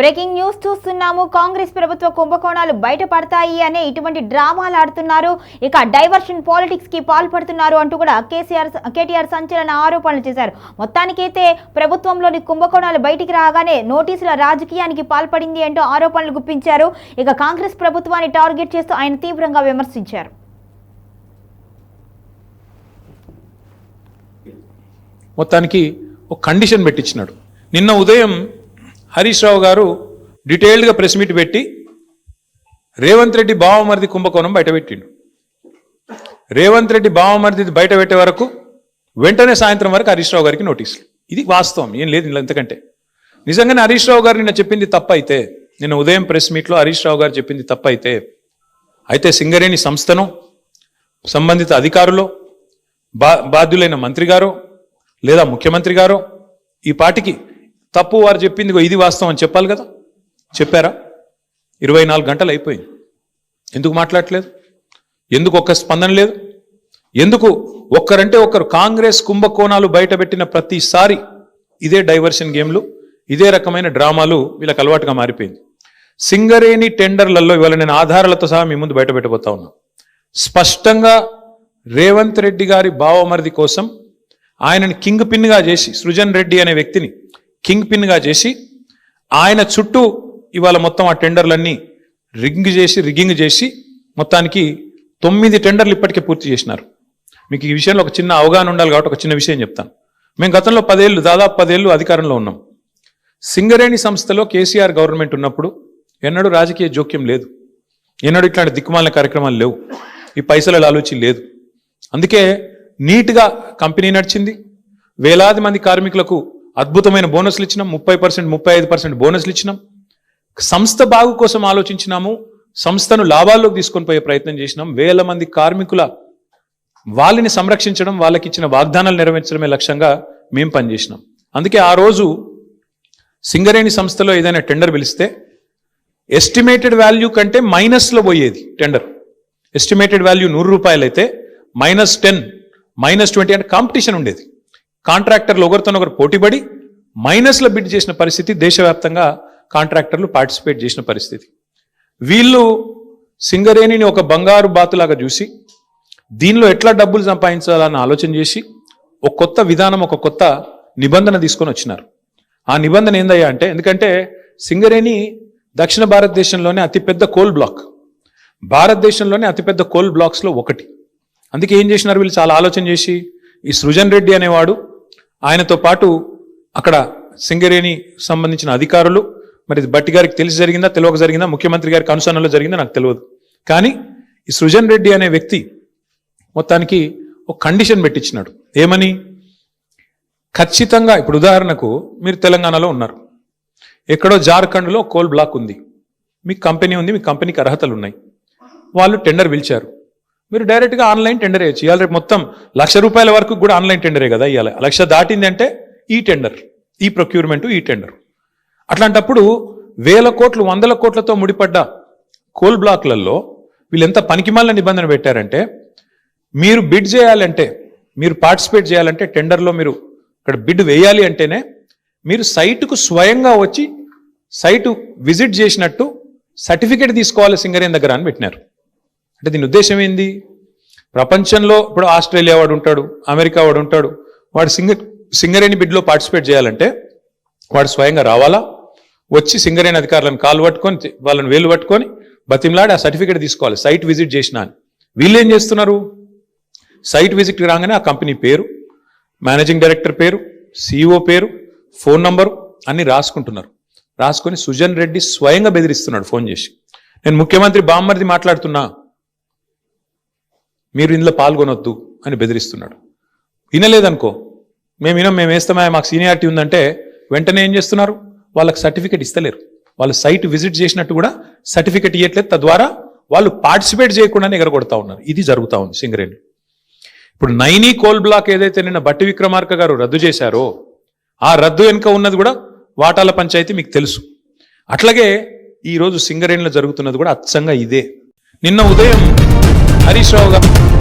Breaking news చూస్తున్నాము. కాంగ్రెస్ ప్రభుత్వ కుంభకోణాలు బయటపడతాయి అనే ఇటువంటి డ్రామాలు ఆడుతున్నారు. ఇక డైవర్షన్ పాలిటిక్స్కి పాల్పడుతున్నారు అంటూ కూడా కేసీఆర్ కేటీఆర్ సంచలన ఆరోపణలు చేశారు. మొత్తానికైతే ప్రభుత్వంలోని కుంభకోణాలు బయటికి రాగానే నోటీసుల రాజకీయానికి పాల్పడింది అంటూ ఆరోపణలు గుప్పించారు. ఇక కాంగ్రెస్ ప్రభుత్వాన్ని టార్గెట్ చేస్తూ ఆయన తీవ్రంగా విమర్శించారు. మొత్తానికి ఒక కండిషన్ పెట్టించినాడు. నిన్న ఉదయం హరీష్ రావు గారు డీటెయిల్డ్గా ప్రెస్ మీట్ పెట్టి రేవంత్ రెడ్డి బావమరిది కుంభకోణం బయటపెట్టిండు రేవంత్ రెడ్డి బావమరిది బయట పెట్టే వరకు వెంటనే సాయంత్రం వరకు హరీష్ రావు గారికి నోటీసులు ఇది వాస్తవం ఏం లేదు ఇంతకంటే. నిజంగానే హరీష్ రావు గారు నిన్న చెప్పింది తప్పైతే నిన్న ఉదయం ప్రెస్ మీట్లో హరీష్ రావు గారు చెప్పింది తప్పైతే అయితే అయితే సింగరేణి సంస్థను సంబంధిత అధికారులు బా బాధ్యులైన మంత్రి గారు లేదా ముఖ్యమంత్రి గారు ఈ పాటికి తప్పు వారు చెప్పింది ఇది వాస్తవం అని చెప్పాలి కదా? చెప్పారా? ఇరవై నాలుగు గంటలు అయిపోయింది. ఎందుకు మాట్లాడట్లేదు? ఎందుకు ఒక్క స్పందన లేదు? ఎందుకు ఒక్కరంటే ఒక్కరు కాంగ్రెస్ కుంభకోణాలు బయటపెట్టిన ప్రతిసారి ఇదే డైవర్షన్ గేమ్లు ఇదే రకమైన డ్రామాలు వీళ్ళకి అలవాటుగా మారిపోయింది. సింగరేణి టెండర్లలో ఇవాళ నేను ఆధారాలతో సహా మీ ముందు బయటపెట్టబోతా ఉన్నా. స్పష్టంగా రేవంత్ రెడ్డి గారి బావమరిది కోసం ఆయనని కింగ్ పిన్గా చేసి సృజన్ రెడ్డి అనే వ్యక్తిని కింగ్ పిన్గా చేసి ఆయన చుట్టూ ఇవాళ మొత్తం ఆ టెండర్లన్నీ రింగ్ చేసి రిగ్గింగ్ చేసి మొత్తానికి తొమ్మిది టెండర్లు ఇప్పటికే పూర్తి చేసినారు. మీకు ఈ విషయంలో ఒక చిన్న అవగాహన ఉండాలి కాబట్టి ఒక చిన్న విషయం చెప్తాను. మేము గతంలో పదేళ్ళు దాదాపు పదేళ్ళు అధికారంలో ఉన్నాం. సింగరేణి సంస్థలో కేసీఆర్ గవర్నమెంట్ ఉన్నప్పుడు ఎన్నడూ రాజకీయ జోక్యం లేదు. ఎన్నడూ ఇట్లాంటి దిక్కుమాలిన కార్యక్రమాలు లేవు. ఈ పైసల ఆలోచన లేదు. అందుకే నీట్గా కంపెనీ నడిచింది. వేలాది మంది కార్మికులకు అద్భుతమైన బోనస్లు ఇచ్చినాం. ముప్పై పర్సెంట్ ముప్పై ఐదు పర్సెంట్ బోనస్లు ఇచ్చినాం. సంస్థ బాగు కోసం ఆలోచించినాము. సంస్థను లాభాల్లోకి తీసుకొని పోయే ప్రయత్నం చేసినాం. వేల మంది కార్మికుల వాళ్ళని సంరక్షించడం వాళ్ళకి ఇచ్చిన వాగ్దానాలు నెరవేర్చడమే లక్ష్యంగా మేము పనిచేసినాం. అందుకే ఆ రోజు సింగరేణి సంస్థలో ఏదైనా టెండర్ పిలిస్తే ఎస్టిమేటెడ్ వాల్యూ కంటే మైనస్లో పోయేది టెండర్. ఎస్టిమేటెడ్ వాల్యూ నూరు రూపాయలు అయితే మైనస్ టెన్ మైనస్ ట్వంటీ అంటే కాంపిటీషన్ ఉండేది. కాంట్రాక్టర్లు ఒకరితో ఒకరు పోటీపడి మైనస్లో బిడ్ చేసిన పరిస్థితి దేశవ్యాప్తంగా కాంట్రాక్టర్లు పార్టిసిపేట్ చేసిన పరిస్థితి. వీళ్ళు సింగరేణిని ఒక బంగారు బాతులాగా చూసి దీనిలో ఎట్లా డబ్బులు సంపాదించాలని ఆలోచన చేసి ఒక కొత్త విధానం ఒక కొత్త నిబంధన తీసుకొని వచ్చినారు. ఆ నిబంధన ఏందయ్యా అంటే ఎందుకంటే సింగరేణి దక్షిణ భారతదేశంలోనే అతిపెద్ద కోల్ బ్లాక్ భారతదేశంలోనే అతిపెద్ద కోల్ బ్లాక్స్లో ఒకటి. అందుకే ఏం చేసినారు వీళ్ళు? చాలా ఆలోచన చేసి ఈ సృజన్ రెడ్డి అనేవాడు ఆయనతో పాటు అక్కడ సింగరేణి సంబంధించిన అధికారులు మరి బట్టి గారికి తెలిసి జరిగిందా తెలియక జరిగిందా ముఖ్యమంత్రి గారికి అనుసరణలో జరిగిందా నాకు తెలియదు. కానీ ఈ సృజన్ రెడ్డి అనే వ్యక్తి మొత్తానికి ఒక కండిషన్ పెట్టించినాడు. ఏమని? ఖచ్చితంగా ఇప్పుడు ఉదాహరణకు మీరు తెలంగాణలో ఉన్నారు. ఎక్కడో జార్ఖండ్లో కోల్ బ్లాక్ ఉంది. మీ కంపెనీ ఉంది మీ కంపెనీకి అర్హతలు ఉన్నాయి. వాళ్ళు టెండర్ పిలిచారు. మీరు డైరెక్ట్గా ఆన్లైన్ టెండర్ వేయచ్చు ఇవాళ రేపు మొత్తం లక్ష రూపాయల వరకు కూడా ఆన్లైన్ టెండరే కదా ఇవాళ. లక్ష దాటింది అంటే ఈ టెండర్ ఈ ప్రొక్యూర్మెంట్ ఈ టెండర్ అట్లాంటప్పుడు వేల కోట్లు వందల కోట్లతో ముడిపడ్డ కోల్ బ్లాక్లలో వీళ్ళు ఎంత పనికిమాలిన నిబంధన పెట్టారంటే మీరు బిడ్ చేయాలంటే మీరు పార్టిసిపేట్ చేయాలంటే టెండర్లో మీరు ఇక్కడ బిడ్ వేయాలి అంటేనే మీరు సైటుకు స్వయంగా వచ్చి సైటు విజిట్ చేసినట్టు సర్టిఫికేట్ తీసుకోవాలి సింగరేన్ దగ్గర అని పెట్టినారు. అంటే దీని ఉద్దేశం ఏంది? ప్రపంచంలో ఇప్పుడు ఆస్ట్రేలియా వాడు ఉంటాడు అమెరికా వాడు ఉంటాడు. వాడు సింగర్ సింగరేణి బిడ్లో పార్టిసిపేట్ చేయాలంటే వాడు స్వయంగా రావాలా? వచ్చి సింగరేణి అధికారులను కాలు పట్టుకొని వాళ్ళని వేలు పట్టుకొని బతిమలాడి ఆ సర్టిఫికేట్ తీసుకోవాలి సైట్ విజిట్ చేసినా అని వీళ్ళు ఏం చేస్తున్నారు? సైట్ విజిట్ రాగానే ఆ కంపెనీ పేరు మేనేజింగ్ డైరెక్టర్ పేరు సిఇఓ పేరు ఫోన్ నంబరు అన్ని రాసుకుంటున్నారు. రాసుకొని సుజన్ రెడ్డి స్వయంగా బెదిరిస్తున్నాడు ఫోన్ చేసి. నేను ముఖ్యమంత్రి బామ్మర్ది మాట్లాడుతున్నా మీరు ఇందులో పాల్గొనొద్దు అని బెదిరిస్తున్నాడు. వినలేదనుకో. మేము వినం మేము వేస్తామా? మాకు సీనియారిటీ ఉందంటే వెంటనే ఏం చేస్తున్నారు? వాళ్ళకి సర్టిఫికేట్ ఇస్తలేరు. వాళ్ళు సైట్ విజిట్ చేసినట్టు కూడా సర్టిఫికేట్ ఇవ్వట్లేదు తద్వారా వాళ్ళు పార్టిసిపేట్ చేయకుండానే ఎగరగొడతా ఉన్నారు. ఇది జరుగుతూ ఉంది సింగరేణి. ఇప్పుడు నైనీ కోల్ బ్లాక్ ఏదైతే నిన్న బట్టి విక్రమార్క గారు రద్దు చేశారో ఆ రద్దు వెనుక ఉన్నది కూడా వాటాల పంచాయతీ మీకు తెలుసు. అట్లాగే ఈరోజు సింగరేణిలో జరుగుతున్నది కూడా అచ్చంగా ఇదే. నిన్న ఉదయం హరీష్ రావు గారు